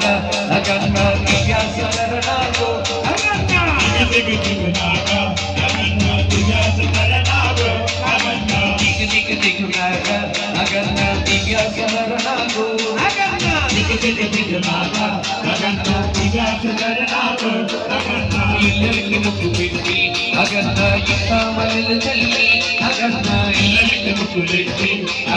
దిగు నాగా అగన్న దివ్యా సుందర నాగో అగన్న దిగు దిగు దిగు నాగా అగన్న దివ్యా సుందర నాగో అగన్న దిగు దిగు దిగు నాగా ఇల్లరికి ముక్కు పెట్టి అగన్న ఇంత మల్లెలు చల్లి అగన్న ఇల్లరికి ముక్కు పెట్టి ఆ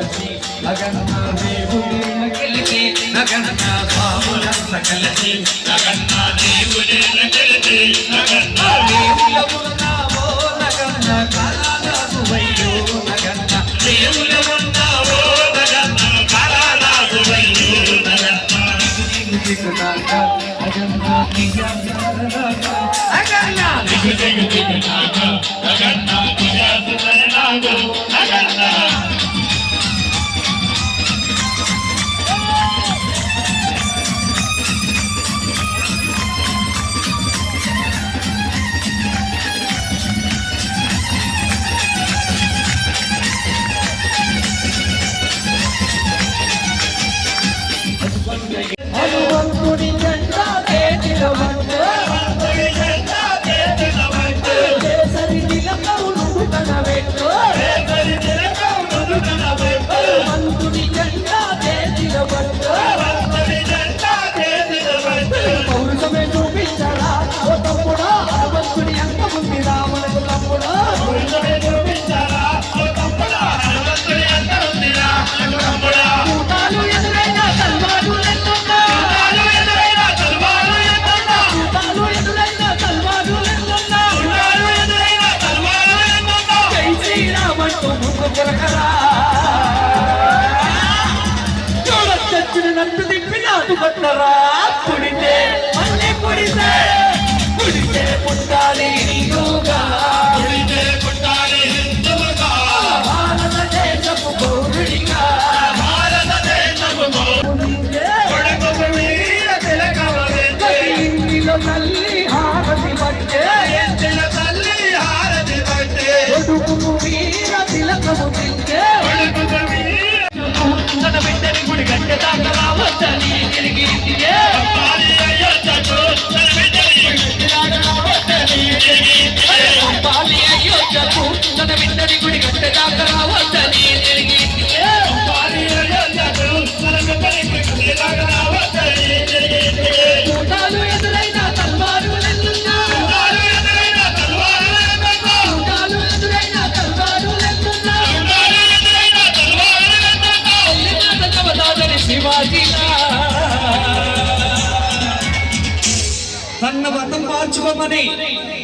అగన్న దివ్యాసు మరణాలు అగన్న నాగు స్వాములంత కలిసి దేవుని కలిసి దేవులమున్నావో నగన్న కాలాలకు వయ్యో నగన్న దేవులమున్నావో అగన్న అగన్న கட்டடி குடி கட்டதாக்க తన మతం మార్చుకోమని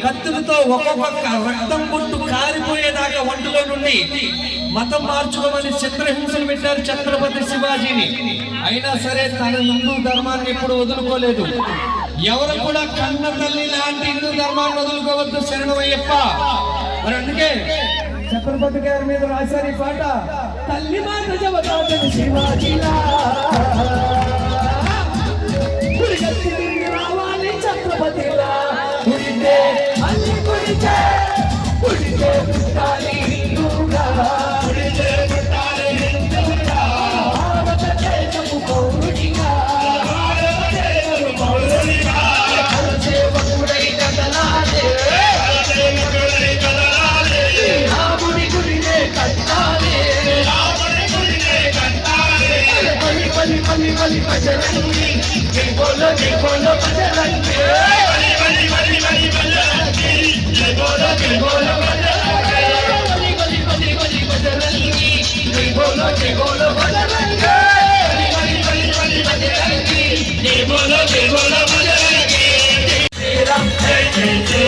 కత్తులతో ఒక్కొక్క రక్తం పుట్టు కారిపోయేదాకా ఒంటిలో నుండి మతం మార్చుకోమని చిత్రహింసలు పెట్టారు ఛత్రపతి శివాజీని. అయినా సరే తన హిందూ ధర్మాన్ని ఎప్పుడు వదులుకోలేదు. ఎవరు కూడా కన్న తల్లి లాంటి హిందూ ధర్మాన్ని వదులుకోవద్దు శరణమయ్యప్ప. మరి అందుకే ఛత్రపతి గారి మీద రాశారు ఈ పాట. తల్లి మాట శివాజీలా గుడిగట్టి తిరిగి రావాలి ఛత్రపతిలా. గుడితే అన్ని పుట్టాలి బోలో జై బోలో ప్రజలంటే మళ్ళీ మళ్ళీ మళ్ళీ మళ్ళీ ప్రజలంటే జై బోలో జై బోలో ప్రజలంటే మళ్ళీ మళ్ళీ మళ్ళీ మళ్ళీ ప్రజలంటే జై బోలో జై బోలో ప్రజలంటే మళ్ళీ మళ్ళీ మళ్ళీ మళ్ళీ ప్రజలంటే జై బోలో జై బోలో ప్రజలంటే శ్రీరామ్ జై జై జై